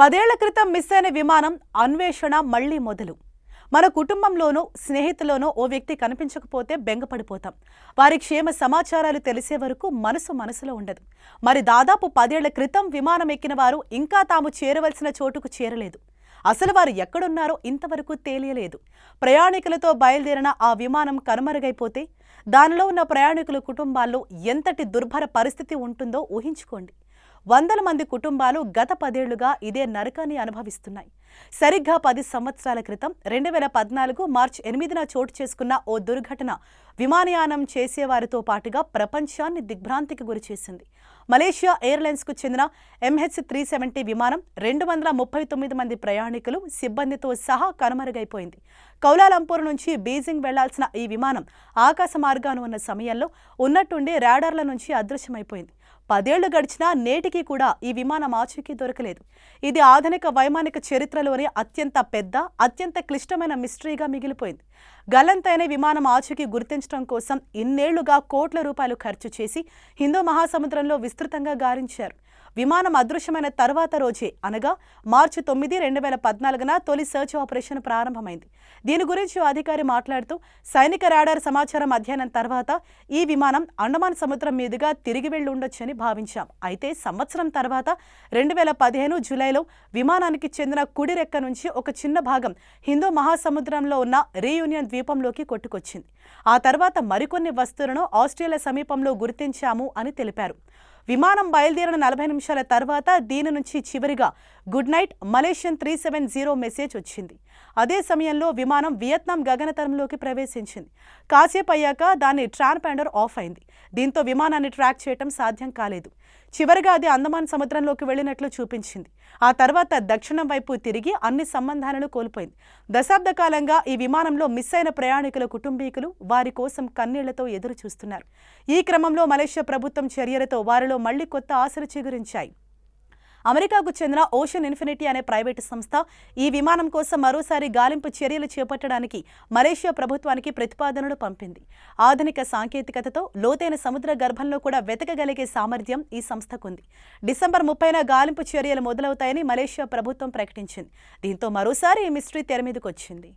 పదేళ్ళ క్రితం మిస్ అయిన విమానం అన్వేషణ మళ్ళీ మొదలు. మన కుటుంబంలోనో స్నేహితులోనో ఓ వ్యక్తి కనిపించకపోతే బెంగపడిపోతాం. వారి క్షేమ సమాచారాలు తెలిసే వరకు మనసు మనసులో ఉండదు. మరి దాదాపు పదేళ్ళ క్రితం విమానం ఎక్కిన వారు ఇంకా తాము చేరవలసిన చోటుకు చేరలేదు. అసలు వారు ఎక్కడున్నారో ఇంతవరకు తేలియలేదు. ప్రయాణికులతో బయలుదేరిన ఆ విమానం కనుమరుగైపోతే దానిలో ఉన్న ప్రయాణికుల కుటుంబాల్లో ఎంతటి దుర్భర పరిస్థితి ఉంటుందో ఊహించుకోండి. వందల మంది కుటుంబాలు గత పదేళ్ళుగా ఇదే నరకాన్ని అనుభవిస్తున్నాయి. సరిగ్గా పది సంవత్సరాల క్రితం రెండు వేల పద్నాలుగు మార్చి ఎనిమిదిన చోటు చేసుకున్న ఓ దుర్ఘటన విమానయానం చేసేవారితో పాటుగా ప్రపంచాన్ని దిగ్భ్రాంతికి గురిచేసింది మలేషియా ఎయిర్లైన్స్కు చెందిన ఎంహెచ్ త్రీ సెవెంటీ విమానం రెండు వందల ముప్పై తొమ్మిది మంది ప్రయాణికులు సిబ్బందితో సహా కనుమరుగైపోయింది. కౌలాలంపూర్ నుంచి బీజింగ్ వెళ్ళాల్సిన ఈ విమానం ఆకాశ మార్గాను ఉన్న సమయంలో ఉన్నట్టుండి రాడార్ల నుంచి అదృశ్యమైపోయింది. పదేళ్ళు గడిచినా నేటికి కూడా ఈ విమానం ఆచూకీ దొరకలేదు. ఇది ఆధునిక వైమానిక చరిత్రలోని అత్యంత పెద్ద అత్యంత క్లిష్టమైన మిస్టరీగా మిగిలిపోయింది. గలంతైన విమానం ఆచూకీ గుర్తించడం కోసం ఇన్నేళ్ళుగా కోట్ల రూపాయలు ఖర్చు చేసి హిందూ మహాసముద్రంలో విస్తృతంగా గారించారు. విమానం అదృశ్యమైన తర్వాత రోజే అనగా మార్చి తొమ్మిది రెండు వేల పద్నాలుగున తొలి సెర్చ్ ఆపరేషన్ ప్రారంభమైంది. దీని గురించి అధికారి మాట్లాడుతూ సైనిక రాడార్ సమాచారం అధ్యయనం తర్వాత ఈ విమానం అండమాన్ సముద్రం మీదుగా తిరిగి వెళ్ళి ఉండొచ్చని భావించాం. అయితే సంవత్సరం తర్వాత రెండు వేల పదిహేను జూలైలో విమానానికి చెందిన కుడి రెక్క నుంచి ఒక చిన్న భాగం హిందూ మహాసముద్రంలో ఉన్న రీయూనియన్ ద్వీపంలోకి కొట్టుకొచ్చింది. ఆ తర్వాత మరికొన్ని వస్తువులను ఆస్ట్రేలియా సమీపంలో గుర్తించాము అని తెలిపారు. విమానం బయలుదేరిన నలభై నిమిషాల తర్వాత దీని నుంచి చివరిగా good night Malaysian three seven zero message వచ్చింది. అదే సమయంలో విమానం వియత్నాం గగనతలంలోకి ప్రవేశించింది. కాసేపు అయ్యాక దాని ట్రాన్పాండర్ ఆఫ్ అయింది. దీంతో విమానాన్ని ట్రాక్ చేయటం సాధ్యం కాలేదు. చివరిగా అది అందమాన్ సముద్రంలోకి వెళ్ళినట్లు చూపించింది. ఆ తర్వాత దక్షిణం వైపు తిరిగి అన్ని సంబంధాలను కోల్పోయింది. దశాబ్ద కాలంగా ఈ విమానంలో మిస్ అయిన ప్రయాణికుల కుటుంబీకులు వారి కోసం కన్నీళ్ళతో ఎదురు చూస్తున్నారు ఈ క్రమంలో మలేషియా ప్రభుత్వం చర్యలతో వారిలో మళ్ళీ కొత్త ఆశలు చిగురించాయి. అమెరికాకు చెందిన ఓషన్ ఇన్ఫినిటీ అనే ప్రైవేటు సంస్థ ఈ విమానం కోసం మరోసారి గాలింపు చర్యలు చేపట్టడానికి మలేషియా ప్రభుత్వానికి ప్రతిపాదనలు పంపింది. ఆధునిక సాంకేతికతతో లోతైన సముద్ర గర్భంలో కూడా వెతకగలిగే సామర్థ్యం ఈ సంస్థకుంది. డిసెంబర్ ముప్పైన గాలింపు చర్యలు మొదలవుతాయని మలేషియా ప్రభుత్వం ప్రకటించింది. దీంతో మరోసారి ఈ మిస్టరీ తెర వచ్చింది